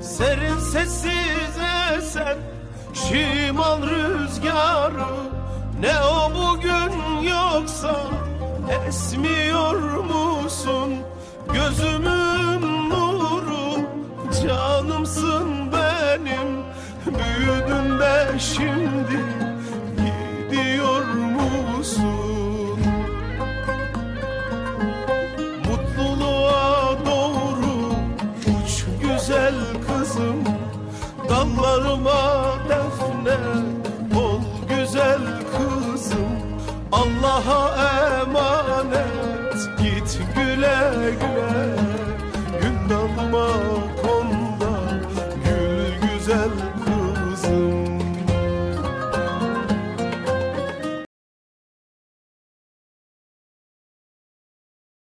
Serin sessiz esen şimal rüzgarı. Ne o bugün yoksa esmiyor musun? Gözümün nuru canımsın benim. Büyüdün de şimdi güzel kızım Damlarıma defne ol güzel kızım. Allah'a emanet git güle güle. Gün dalma konda gül güzel